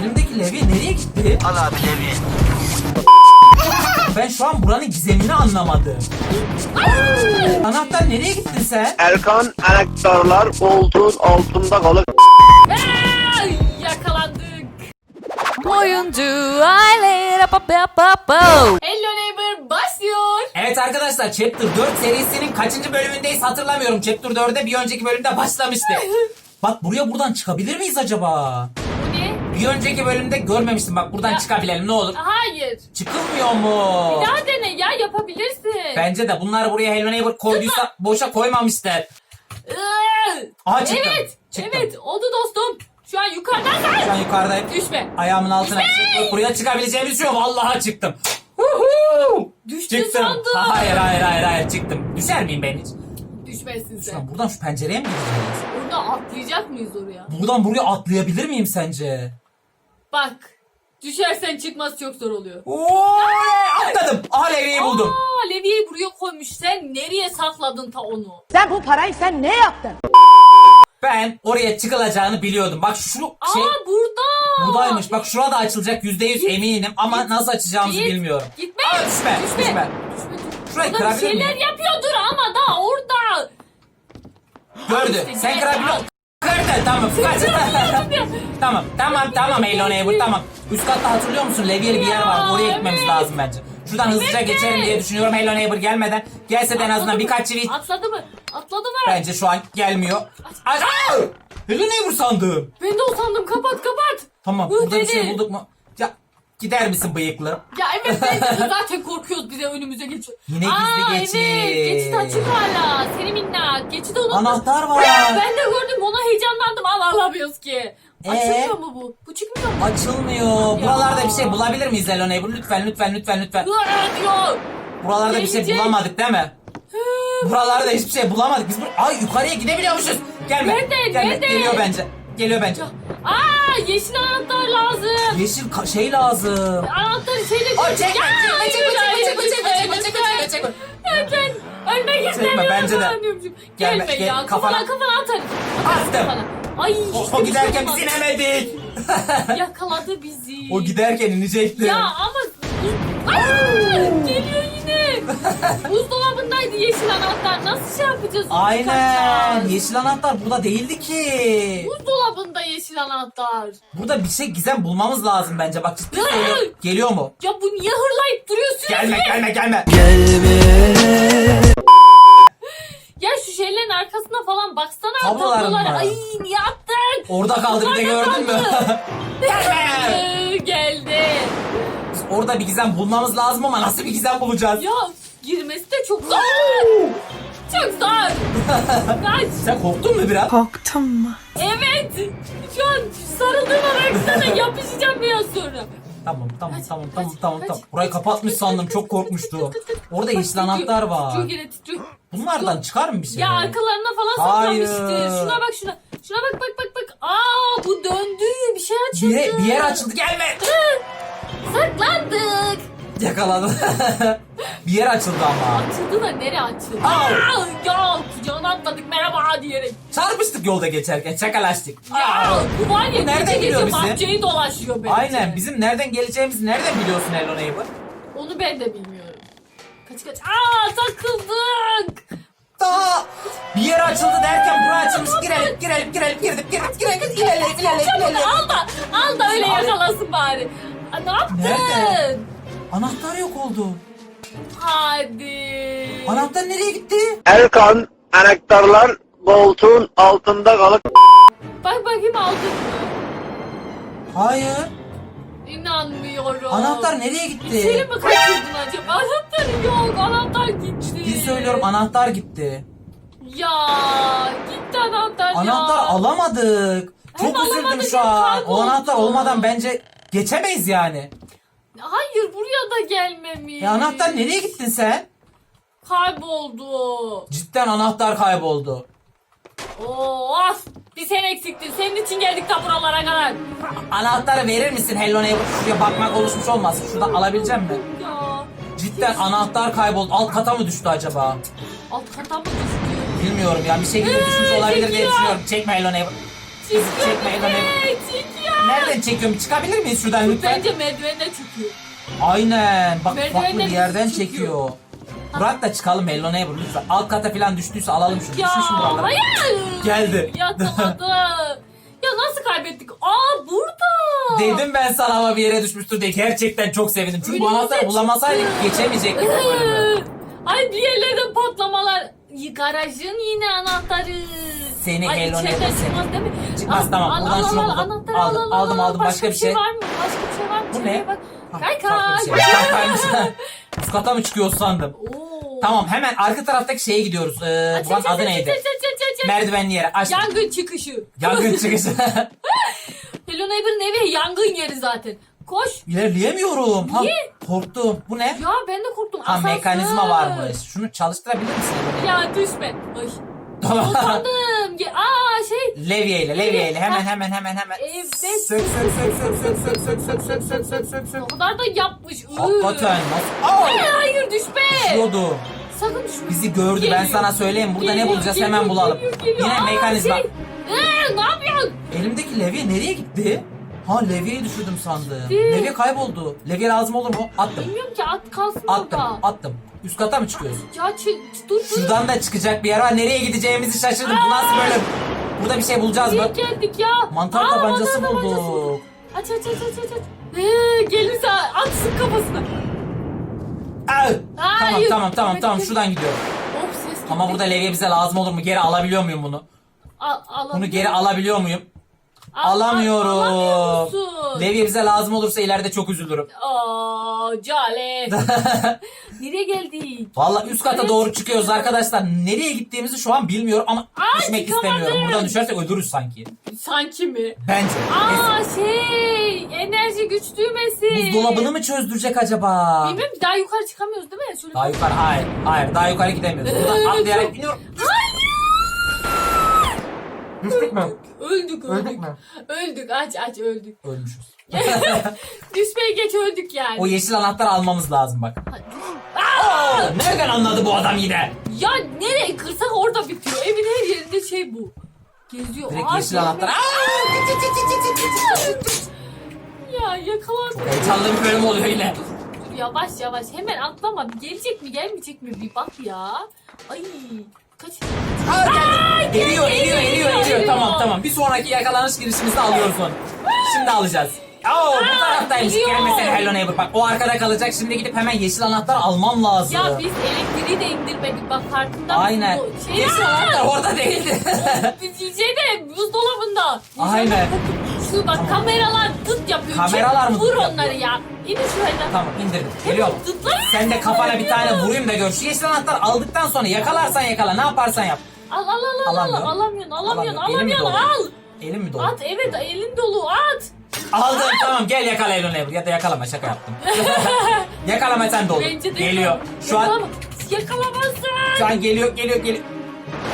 Elimdeki levye nereye gitti? Al abi levye. Ben şu an buranın gizemini anlamadım. Anahtar nereye gittin sen? Erkan anahtarlar koltuğun altında kalır. Ay, yakalandık. Oyuncu aile pa pa pa pa. Hello neighbor başlıyor. Evet arkadaşlar Chapter 4 serisinin kaçıncı bölümündeyiz hatırlamıyorum. Chapter 4'e bir önceki bölümde başlamıştık. Bak buraya buradan çıkabilir miyiz acaba? Bu ne? Bir önceki bölümde görmemiştim bak buradan Ya- çıkabilelim ne olur. Hayır. Çıkılmıyor mu? Bir daha dene ya yapabilirsin. Bence de bunlar buraya Hello Neighbor koyduysa boşa koymamışlar. Iıı. Aha, çıktım. Evet. Çıktım. Evet oldu dostum. Şu an yukarıdan Şu an yukarıdayım. Düşme. Ayağımın altına bir şey koyup buraya çıkabileceğimiz şey yok. Vallahi çıktım. Huhu! Düştün sandım. Hayır hayır hayır hayır çıktım. Düşer miyim ben hiç? Düşmezsin Şu sen. an buradan şu pencereye mi gideceğiz? Orada atlayacak mıyız oraya? Buradan buraya atlayabilir miyim sence? Bak. Düşersen çıkması çok zor oluyor. Oo, atladım. Aha levyeyi buldum. Aa, Levi'yi buraya koymuş. Sen nereye sakladın ta onu? Sen bu parayı sen ne yaptın? Ben oraya çıkılacağını biliyordum. Bak şu şey Aa burada. buradaymış. Bak şurada açılacak yüzde yüz eminim ama git, nasıl açacağımızı Git. bilmiyorum. Gitme. Aa, düşme, düşme. Düşme. Şurayı Orada bir kırabilir şeyler miyim? yapıyordur ama da orada. Gördü. Sen al. Kırdı tamam. Tamam tamam tamam Hello Neighbor tamam. Üst katta hatırlıyor musun? Levyeli bir yer var. Oraya gitmemiz lazım bence. Şuradan hızlıca Evet. geçerim diye düşünüyorum Hello Neighbor gelmeden. Gelse de en azından birkaç çivi. Atladı mı? Atladı mı? Bence şu an gelmiyor. Ay, aa! Hello Neighbor sandım. Ben de utandım. Kapat kapat. Tamam Hı burada bir dedi. şey bulduk mu? Ya gider misin bıyıklı? Ya evet ben zaten korkuyoruz bize önümüze geçiyor. Yine Aa, gizli geçit. Evet geçit açık hala. Seni minnak. Geçit unutmuş. Anahtar var. Ben de gördüm ona heyecanlandım ama alamıyoruz ki. Ee? Açılmıyor mu bu? Bu çıkmıyor mu? Açılmıyor. Buralarda bir şey bulabilir miyiz Neighbor? Lütfen lütfen lütfen lütfen. Iı, diyor. Buralarda bir şey Gelecek. bulamadık değil mi? Buralarda hiçbir şey bulamadık. Biz bur- Ay yukarıya gidebiliyormuşuz. Gelme. Nerede, Gelme. nerede? Geliyor bence. Geliyor bence. Aa yeşil anahtar lazım. Yeşil ka- şey lazım. Anahtarı şeyle Ay, çekme, Ya, çekme, çekme, hayır, çekme, çekme, hayır, çekme, çekme, lütfen. çekme, çekme. Ya ben ölmek istemiyorum. bence de. falan diyormuşum. Gelme, Gelme gel, ya. kafana. Kafana kafana atarım. Attım. Kafana. Ay O, o de giderken biz şey olmadı. inemedik. Yakaladı bizi. o giderken inecekti. Ya ama... Aa, geliyor yine. Buzdolabındaydı yeşil anahtar. Nasıl şey yapacağız? onu Aynen. çıkaracağız? Yeşil anahtar burada değildi ki. Buzdolabında yeşil anahtar. Burada bir şey gizem bulmamız lazım bence. Bak ciddi söylüyorum. Geliyor mu? Ya bu niye hırlayıp duruyorsun? Gelme gelme gelme. Ya şu şeylerin arkasına falan baksana. Tablolar tablolara. mı? Ay niye attın? Orada kaldı bir de gördün mü? gelme. Ee, geldi. Orada bir gizem bulmamız lazım ama nasıl bir gizem bulacağız? Ya girmesi de çok zor. çok zor. Kaç. Sen korktun mu biraz? Evet. Şu an sarıldığım araksana yapışacağım biraz sonra. Tamam tamam Kaç, tamam kaç, tamam tamam kaç, tamam. Burayı kapatmış sandım çok korkmuştu. Orada yeşil anahtar var. Titriyor gene titriyor. Bunlardan çıkar mı bir şey? Ya arkalarına falan Hayır. saklamıştır. Şuna bak şuna. Şuna bak bak bak bak. Aa bu döndü. Bir şey açıldı. Bir, yer- bir yer açıldı gelme. Saklandık. Yakaladı. bir yer açıldı ama. Açıldı da nereye açıldı? Au. Aa, ya kucağına atladık merhaba diyerek. Çarpıştık yolda geçerken şakalaştık. Ya Aa. bu var ya Bu nereden gece biliyor gece bizi? bahçeyi dolaşıyor bence. Aynen bizim nereden geleceğimizi nereden biliyorsun Hello Neighbor? Onu ben de bilmiyorum. Kaç kaç. Aa takıldık. Daha bir yer açıldı derken bura açılmış girelim girelim girelim girdik girdik girelim ilerleyelim ilerleyelim Çabuk ilerleyelim. al da al da öyle yakalasın bari. Aa, ne yaptın? Nerede? Anahtar yok oldu. Hadi. Anahtar nereye gitti? Erkan anahtarlar koltuğun altında kalır. Bak bakayım aldın mı? Hayır. İnanmıyorum. Anahtar nereye İçeri gitti? mi kaçırdın acaba? Anahtarı yok. Anahtar gitti. Ciddi söylüyorum anahtar gitti. Ya gitti anahtar ya. Anahtar alamadık. Hem Çok üzüldüm alamadık, şu hem an. O kayboldu. anahtar olmadan bence geçemeyiz yani. Hayır buraya da gelmemiş. Ya anahtar nereye gittin sen? Kayboldu. Cidden anahtar kayboldu. Of. Bir sen eksiktin. Senin için geldik ta buralara kadar. Anahtarı verir misin Hello Neighbor? Şuraya bakmak oluşmuş olmasın. Şuradan alabilecek mi? Ya. Cidden anahtar kayboldu. Alt kata mı düştü acaba? Alt kata mı düştü? Bilmiyorum ya. Bir şekilde düşmüş olabilir diye düşünüyorum. Çekme Hello Neighbor. Çekme Neighbor. Nine. Çıkıyor. Nereden çekiyorum? Çıkabilir miyiz şuradan lütfen? Bence merdivenden çıkıyor. Aynen. Bak Merdivenden farklı bir yerden çıkıyor. çekiyor. Burak da çıkalım Hello Neighbor lütfen. Alt kata falan düştüyse alalım şunu. Ya Düşmüşüm buralara. hayır. Geldi. Yatamadı. ya nasıl kaybettik? Aa burada. Dedim ben sana ama bir yere düşmüştür diye. Gerçekten çok sevindim. Çünkü bu Önümüze anahtarı çıktı. bulamasaydık geçemeyecektik bu bölümü. Ay bir yerlerden patlamalar. Garajın yine anahtarı. Seni Ay, Hello içeriden Neighbor çıkmaz seni. değil mi? Çıkmaz, Al, tamam. al, Buradan al, şunu al, buldum. anahtarı Aldım, al, al, aldım, al. aldım. Başka bir şey. var mı? Başka bir şey var mı? Bu ne? Bak. Ha, Kay farklı bir şey. Kay kaymış. Üst kata mı çıkıyor sandım. Oo. Tamam hemen arka taraftaki şeye gidiyoruz. Ee, Aç, buranın adı neydi? aç. Merdivenli yere. Aç. Yangın çıkışı. Yangın çıkışı. Hello Neighbor'ın evi yangın yeri zaten. Koş. İlerleyemiyorum. Ha, Niye? korktum. Bu ne? Ya ben de korktum. Ha Asansör. mekanizma varmış. Şunu çalıştırabilir misin? Ya düşme. Ay. Tamam. Utandım. Ya, Aa şey. levyeyle, levyeyle. Hemen hemen hemen hemen. Evet. Sök sök sök sök sök sök sök sök sök sök sök sök sök. O kadar da yapmış. Iı. Hakikaten nasıl? Aa! Ay, hayır düşme. Düşüyordu. Sakın düşme. Bizi gördü. Ben Geliyor. sana söyleyeyim. Burada ne Geliyor, bulacağız geliyor, hemen bulalım. geliyor, geliyor. Yine Aa, mekanizma. Şey. Ee, ne yapıyorsun? Elimdeki levye nereye gitti? Ha levyeyi düşürdüm sandım. Değil. Levye kayboldu. Levye lazım olur mu? Attım. Bilmiyorum ki at kalsın Attım. orada. Attım. Üst kata mı çıkıyoruz? Ya ç- dur dur. Şuradan da çıkacak bir yer var. Nereye gideceğimizi şaşırdım. Bu nasıl böyle? Burada bir şey bulacağız mı? Niye geldik ya? Mantar Aa, tabancası mantar tabancası bulduk. Aç aç aç aç aç. aç. Ee, gelirse atsın kafasına. Au! Tamam Hayır. tamam tamam tamam evet. şuradan gidiyorum. Hop ses gitti. Ama burada levye bize lazım olur mu? Geri alabiliyor muyum bunu? Al, alamıyorum. Bunu geri alabiliyor muyum? Al- Alamıyorum. Alamıyorsun. Levye bize lazım olursa ileride çok üzülürüm. Aa, Cale. Nereye geldik? Vallahi üst kata Evet. doğru çıkıyoruz arkadaşlar. Nereye gittiğimizi şu an bilmiyorum ama Ay, düşmek çıkamadım. istemiyorum. Buradan düşersek ölürüz sanki. Sanki mi? Bence. Aa şey enerji güç düğmesi. Buzdolabını mı çözdürecek acaba? Ki daha yukarı çıkamıyoruz değil mi? Şöyle Daha yukarı hayır. Hayır daha yukarı gidemiyoruz. Buradan atlayarak biniyorum. Hayır. Düştük mü? Öldük Öldük öldük. mü? Öldük aç aç öldük. Ölmüşüz. Düşmeye geç öldük yani. O yeşil anahtarı almamız lazım bak. Aa! Nereden anladı bu adam yine? Ya nereye kırsak orada bitiyor. Evin her yerinde şey bu. Geziyor. Direkt Aa, yeşil gelme. anahtar. Ya yakalandım. Heyecanlı bir bölüm oluyor yine. Dur yavaş yavaş. Hemen atlama. Gelecek mi gelmeyecek mi bir bak ya. Ay. Kaç. Aa, Tamam. Bir sonraki yakalanış girişimizde alıyoruz onu. Şimdi alacağız. Oo, bu taraftaymış. eriyor. Gelmesene Hello Neighbor. Bak o arkada kalacak. Şimdi gidip hemen yeşil anahtar almam lazım. Ya biz elektriği de indirmedik. Bak farkında Aynen. mısın? Bu Şey yeşil anahtar orada değildi. Şeyde buzdolabında. Aynen. Şu bak kameralar tıt yapıyor. Kameralar mı Vur tıt onları ya. İnin şuraya. tamam indirdim. Geliyorum. Tıtlar. Sen de kafana bir tane vurayım da gör. Şu yeşil anahtar aldıktan sonra yakalarsan yakala. Ne yaparsan yap. Al al al al. al. Alamıyorum. Alamıyorsun alamıyorsun Alamıyorum. Elim alamıyorsun al. Elim mi dolu? At evet elin dolu at. Aldım tamam gel yakala Hello Neighbor. Ya da yakalama şaka yaptım. yakalama sen de olur. Bence de Geliyor. Şu an Yakalama. Yakalamazsın. Şu an geliyor, geliyor, geliyor.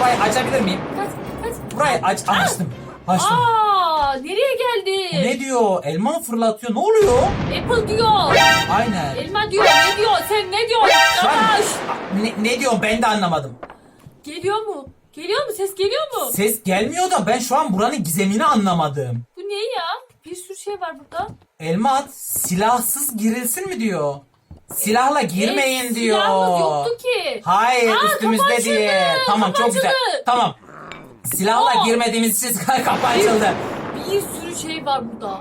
Burayı açabilir miyim? Kaç kaç. Burayı aç, açtım. Açtım. Aa nereye geldi? Ne diyor? Elma fırlatıyor? Ne oluyor? Apple diyor. Aynen. Elma diyor. Ne diyor? Sen ne diyorsun? Şu an Yavaş. ne, ne diyor ben de anlamadım. Geliyor mu? Geliyor mu? Ses geliyor mu? Ses gelmiyor da ben şu an buranın gizemini anlamadım. Bu ne ya? Bir sürü şey var burada. Elma at, silahsız girilsin mi diyor? Silahla girmeyin E, diyor. Silahımız yoktu ki. Hayır Aa, üstümüzde diye. Tamam kapı çok güzel. Tamam. Silahla Oo. girmediğimiz için kapı açıldı. Bir sürü şey var burada.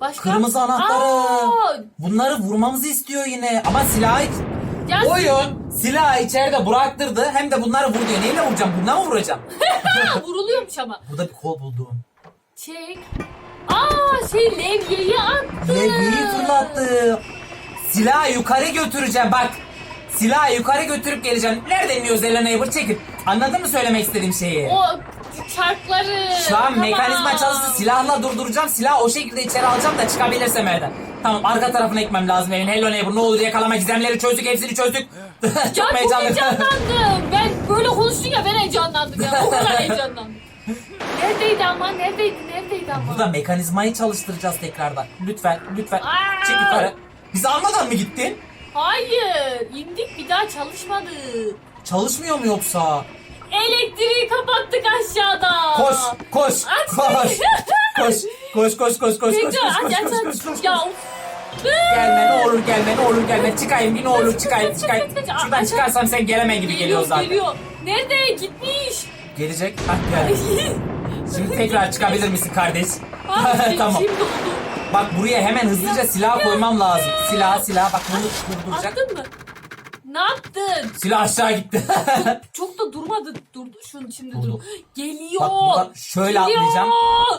Başka? Kırmızı anahtarı. Aa, Bunları vurmamızı istiyor yine. Ama silahı ya Oyun silahı içeride bıraktırdı hem de bunları vur diyor. Neyle vuracağım? Bununla mı vuracağım? Ha, vuruluyormuş ama. Burada bir kol buldum. Çek. Aa şey levyeyi attı. Levyeyi fırlattı. Silahı yukarı götüreceğim bak. Silahı yukarı götürüp geleceğim. Nereden iniyoruz Hello Neighbor? Çekin. Anladın mı söylemek istediğim şeyi? O çarkları. Şu an mekanizma çalışsın. Silahla durduracağım. Silahı o şekilde içeri alacağım da çıkabilirsem evden. Tamam arka tarafına ekmem lazım evin. Hello Neighbor ne olur yakalama gizemleri çözdük hepsini çözdük. Ya çok heyecanlandım. Ben böyle konuştun ya ben heyecanlandım ya. O kadar heyecanlandım. Neredeydi ama? Neredeydi? Neredeydi ama? Burada mekanizmayı çalıştıracağız tekrardan. Lütfen, lütfen. Aa! Çık yukarı. Bizi almadan mı gittin? Hayır. indik bir daha çalışmadı. Çalışmıyor mu yoksa? Elektriği kapattık aşağıda. Koş, koş, Aç. koş. Koş, koş, koş, koş, koş, koş, Bekle, koş, aç, koş, aç, koş, aç. koş, koş. Ya of. Gelme ne olur gelme ne olur gelme. Çıkayım bir ne olur Kaç, çıkayım kaç, çıkayım. kaç, kaç. Şuradan Aç, çıkarsam sen geleme gibi geliyor Geliyor, zaten. geliyor. Nerede? Gitmiş. Gelecek. Hah geldi. Şimdi tekrar çıkabilir misin kardeş? Ay, tamam. Şimdi oldu. Bak buraya hemen hızlıca silah koymam lazım. Silah silah bak bunu durduracak. Attın mı? Ne yaptın? Silah aşağı gitti. Çok da durmadı. Durdu. Şunu şimdi Durdu. dur. Geliyor. Bak buradan şöyle Geliyor. atlayacağım.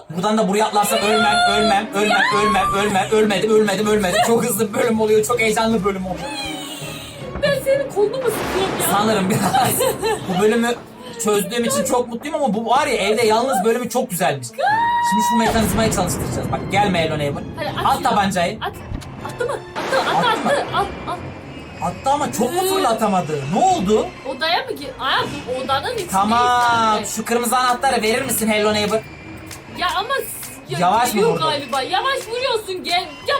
Buradan da buraya atlarsam ölmem, ölmem, ölmem, ölmem, ölmem, ölmedim, ölmedim, ölmedim. Çok hızlı bir bölüm oluyor, çok heyecanlı bir bölüm oluyor. Ben senin kolunu mu sıkıyorum ya? Sanırım biraz bu bölümü çözdüğüm için çok mutluyum ama bu var ya evde yalnız bölümü çok güzelmiş. Şimdi şu mekanizmayı çalıştıracağız. Bak gelme Hello Neighbor. Hadi at At şunu. tabancayı. At. Attı mı? Attı. Attı. Attı? Attı. Al. Al. Attı ama çok mu fırlatamadı? Ne oldu? Odaya mı gir? Aa bu odanın içindeyiz Tamam. zaten. Şu kırmızı anahtarı verir misin Hello Neighbor? Ya ama s- ya Yavaş mı geliyor vurdu? galiba. Yavaş vuruyorsun gel. Ya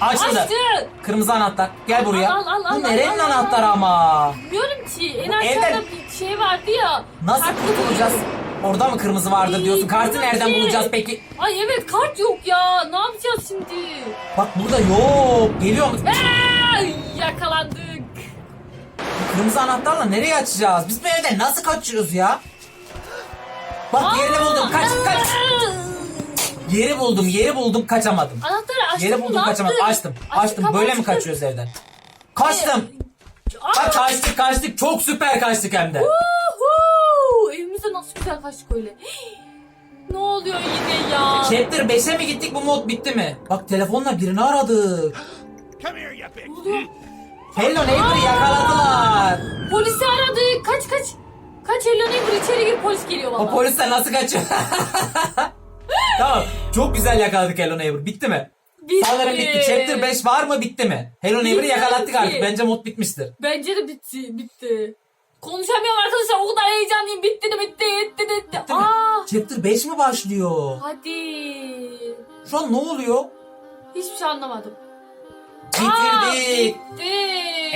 Açıldı. açtı. Kırmızı anahtar. Gel buraya. al, al, al, Bu nerenin al, al, anahtarı al. ama? Bilmiyorum ki. En aşağıda evden- bir şey vardı ya. Nasıl Kartlı kurtulacağız? Orada mı kırmızı vardır diyorsun? Kartı nereden bulacağız peki? Ay evet kart yok ya. Ne yapacağız şimdi? Bak burada yok. Geliyor mu? Ay, yakalandık. Bu kırmızı anahtarla nereye açacağız? Biz bu evden nasıl kaçıyoruz ya? Bak yerini buldum. Kaç kaç. Yeri buldum, yeri buldum, kaçamadım. Anahtarı açtın Yeri buldum, kaçamadım. Açtım, açtım. kapat, Böyle mi kaçıyoruz evden? Kaçtım. Aa, Bak kaçtık, kaçtık. Çok süper kaçtık hem de. Uhu! Evimize nasıl güzel kaçtık öyle. Ne oluyor yine ya? Chapter 5'e mi gittik bu mod bitti mi? Bak telefonla birini aradık. Come here, you big. Ne oluyor? Hello Neighbor'ı yakaladılar. Polisi aradık. Kaç kaç. Kaç Hello Neighbor içeri gir polis geliyor valla. O polisler nasıl kaçıyor? tamam. Çok güzel yakaladık Hello Neighbor. Bitti mi? Bitti. Sanırım bitti. Chapter 5 var mı bitti mi? Hello Neighbor'ı Bilmiyorum yakalattık ki. artık. Bence mod bitmiştir. Bence de bitti. Bitti. Konuşamıyorum arkadaşlar. O kadar heyecanlıyım. Bitti de bitti. Bitti de bitti. Bitti mi? Aa, Chapter 5 mi başlıyor? hadi. Şu an ne oluyor? Hiçbir şey anlamadım. Bitirdik. bitti.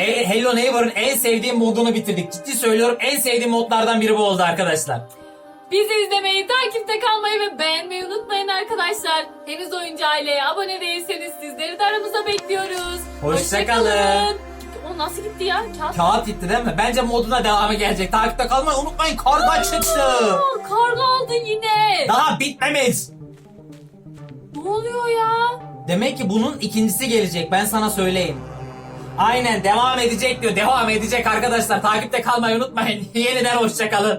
E, Hello Neighbor'ın en sevdiğim modunu bitirdik. Ciddi söylüyorum en sevdiğim modlardan biri bu oldu arkadaşlar. Bizi izlemeyi, takipte kalmayı ve beğenmeyi unutmayın arkadaşlar. Henüz oyuncu aileye abone değilseniz sizleri de aramıza bekliyoruz. Hoşça kalın. O nasıl gitti ya? Kağıt. Kağıt gitti değil mi? Bence moduna devamı gelecek. Takipte kalmayı unutmayın. Karga çıktı. Karga aldı yine. Daha bitmemiş. Ne oluyor ya? Demek ki bunun ikincisi gelecek. Ben sana söyleyeyim. Aynen devam edecek diyor. Devam edecek arkadaşlar. Takipte kalmayı unutmayın. Yeniden hoşçakalın.